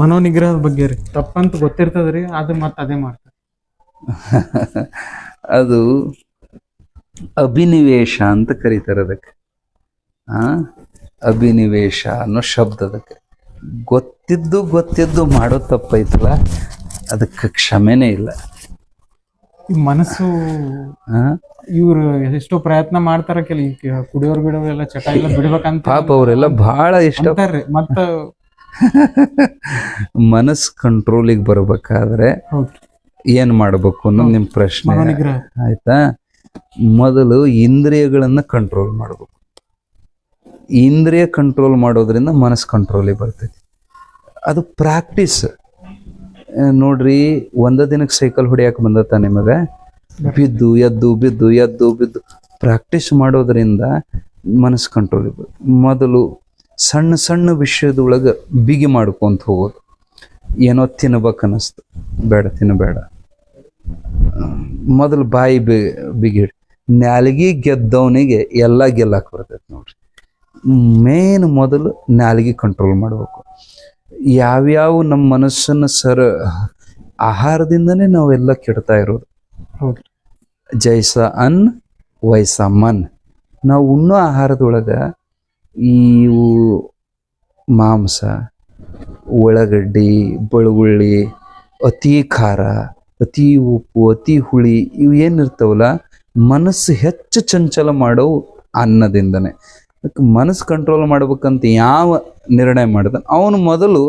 ಮನೋನಿಗ್ರಹದ ಬಗ್ಗೆ ರೀ. ತಪ್ಪಂತ ಗೊತ್ತಿರ್ತದ್ರಿ ಅದು ಮತ್ತ ಅದೇ ಮಾಡ್ತಾರೆ. ಅದು ಅಭಿನಿವೇಶ ಅಂತ ಕರೀತಾರೆ ಅದಕ್ಕೆ. ಆ? ಅಭಿನಿವೇಶ ಅನ್ನೋ ಶಬ್ದ ಅದಕ್ಕೆ. ಗೊತ್ತಿದ್ದು ಗೊತ್ತಿದ್ದು ಮಾಡೋ ತಪ್ಪೈತಲ್ಲ ಅದಕ್ಕೆ ಕ್ಷಮೆನೇ ಇಲ್ಲ. ಈ ಮನಸ್ಸು? ಇವ್ರು ಎಷ್ಟೋ ಪ್ರಯತ್ನ ಮಾಡ್ತಾರ ಕೆಲ ಈ ಬಿಡೋರು ಎಲ್ಲ ಚಟ ಎಲ್ಲ ಬಿಡ್ಬೇಕಂತ ಪಾಪ ಅವರೆಲ್ಲ ಬಹಳ ಇಷ್ಟ ಮತ್ತ ಮನಸ್ ಕಂಟ್ರೋಲಿಗೆ ಬರ್ಬೇಕಾದ್ರೆ ಏನ್ ಮಾಡ್ಬೇಕು ಅನ್ನೋದು ನಿಮ್ ಪ್ರಶ್ನೆ. ಆಯ್ತಾ? ಮೊದಲು ಇಂದ್ರಿಯಗಳನ್ನ ಕಂಟ್ರೋಲ್ ಮಾಡಬೇಕು. ಇಂದ್ರಿಯ ಕಂಟ್ರೋಲ್ ಮಾಡೋದ್ರಿಂದ ಮನಸ್ ಕಂಟ್ರೋಲಿಗೆ ಬರ್ತೈತಿ. ಅದು ಪ್ರಾಕ್ಟೀಸ್ ನೋಡ್ರಿ ಒಂದ ದಿನಕ್ಕೆ ಸೈಕಲ್ ಹೊಡಿಯಕ್ಕೆ ಬಂದತ್ತ ನಿಮಗೆ? ಬಿದ್ದು ಎದ್ದು ಬಿದ್ದು ಎದ್ದು ಬಿದ್ದು. ಪ್ರಾಕ್ಟೀಸ್ ಮಾಡೋದ್ರಿಂದ ಮನಸ್ಸು ಕಂಟ್ರೋಲ್ ಇರ್ಬೋದು ಮೊದಲು ಸಣ್ಣ ಸಣ್ಣ ವಿಷಯದೊಳಗೆ ಬಿಗಿ ಮಾಡ್ಕೊತ ಹೋಗೋದು. ಏನೋ ತಿನ್ಬೇಕು ಅನ್ನಿಸ್ತು ಬೇಡ ತಿನ್ನಬೇಡ ಮೊದಲು ಬಾಯಿ ಬಿ ಬಿಗಿಡಿ ನಾಲಿಗೆ ಗೆದ್ದವನಿಗೆ ಎಲ್ಲ ಗೆಲ್ಲಕ್ಕೆ ಬರ್ತೈತೆ ನೋಡ್ರಿ. ಮೇನ್ ಮೊದಲು ನಾಲಿಗೆ ಕಂಟ್ರೋಲ್ ಮಾಡಬೇಕು. ಯಾವ್ಯಾವ ನಮ್ಮ ಮನಸ್ಸನ್ನು ಸರ ಆಹಾರದಿಂದನೇ ನಾವೆಲ್ಲ ಕೆಡ್ತಾ ಇರೋದು. ಜೈಸ ಅನ್ ವಯಸ್ಸ ಮನ್. ನಾವು ಉಣ್ಣೋ ಆಹಾರದೊಳಗೆ ಇವು ಮಾಂಸ ಉಳ್ಳಾಗಡ್ಡಿ ಬೆಳ್ಳುಳ್ಳಿ ಅತಿ ಖಾರ ಅತಿ ಉಪ್ಪು ಅತಿ ಹುಳಿ ಇವು ಏನಿರ್ತಾವಲ್ಲ ಮನಸ್ಸು ಹೆಚ್ಚು ಚಂಚಲ ಮಾಡೋ ಅನ್ನದಿಂದನೇ. ಅದಕ್ಕೆ ಮನಸ್ಸು ಕಂಟ್ರೋಲ್ ಮಾಡ್ಬೇಕಂತ ಯಾವ ನಿರ್ಣಯ ಮಾಡಿದ ಅವನು ಮೊದಲು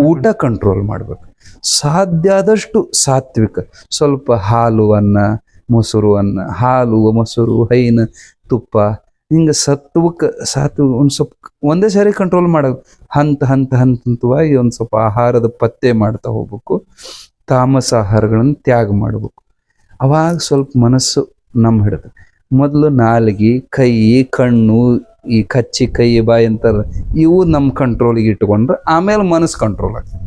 ಊಟ ಕಂಟ್ರೋಲ್ ಮಾಡ್ಬೇಕು. ಸಾಧ್ಯ ಆದಷ್ಟು ಸಾತ್ವಿಕ. ಸ್ವಲ್ಪ ಹಾಲು ಅನ್ನ ಮೊಸರು ಅನ್ನ ಹಾಲು ಮೊಸರು ಹೈನು ತುಪ್ಪ ಹಿಂಗೆ ಸತ್ವಕ್ಕೆ, ಸಾತ್ವ, ಒಂದು ಸ್ವಲ್ಪ ಒಂದೇ ಸಾರಿ ಕಂಟ್ರೋಲ್ ಮಾಡೋದು. ಹಂತ ಹಂತ ಹಂತ ಹಂತವಾಗಿ ಒಂದು ಸ್ವಲ್ಪ ಆಹಾರದ ಪತ್ತೆ ಮಾಡ್ತಾ ಹೋಗ್ಬೇಕು. ತಾಮಸ ಆಹಾರಗಳನ್ನು ತ್ಯಾಗ ಮಾಡಬೇಕು. ಅವಾಗ ಸ್ವಲ್ಪ ಮನಸ್ಸು ನಮ್ಮ ಹಿಡಿದು ಮೊದಲು ನಾಲಿಗೆ ಕೈ ಕಣ್ಣು, ಈ ಕಚ್ಚಿ ಕೈ ಬಾಯಿ ಅಂತಾರೆ ಇವು ನಮ್ಮ ಕಂಟ್ರೋಲಿಗೆ ಇಟ್ಕೊಂಡ್ರೆ ಆಮೇಲೆ ಮನಸ್ಸು ಕಂಟ್ರೋಲ್ ಆಗ್ತದೆ.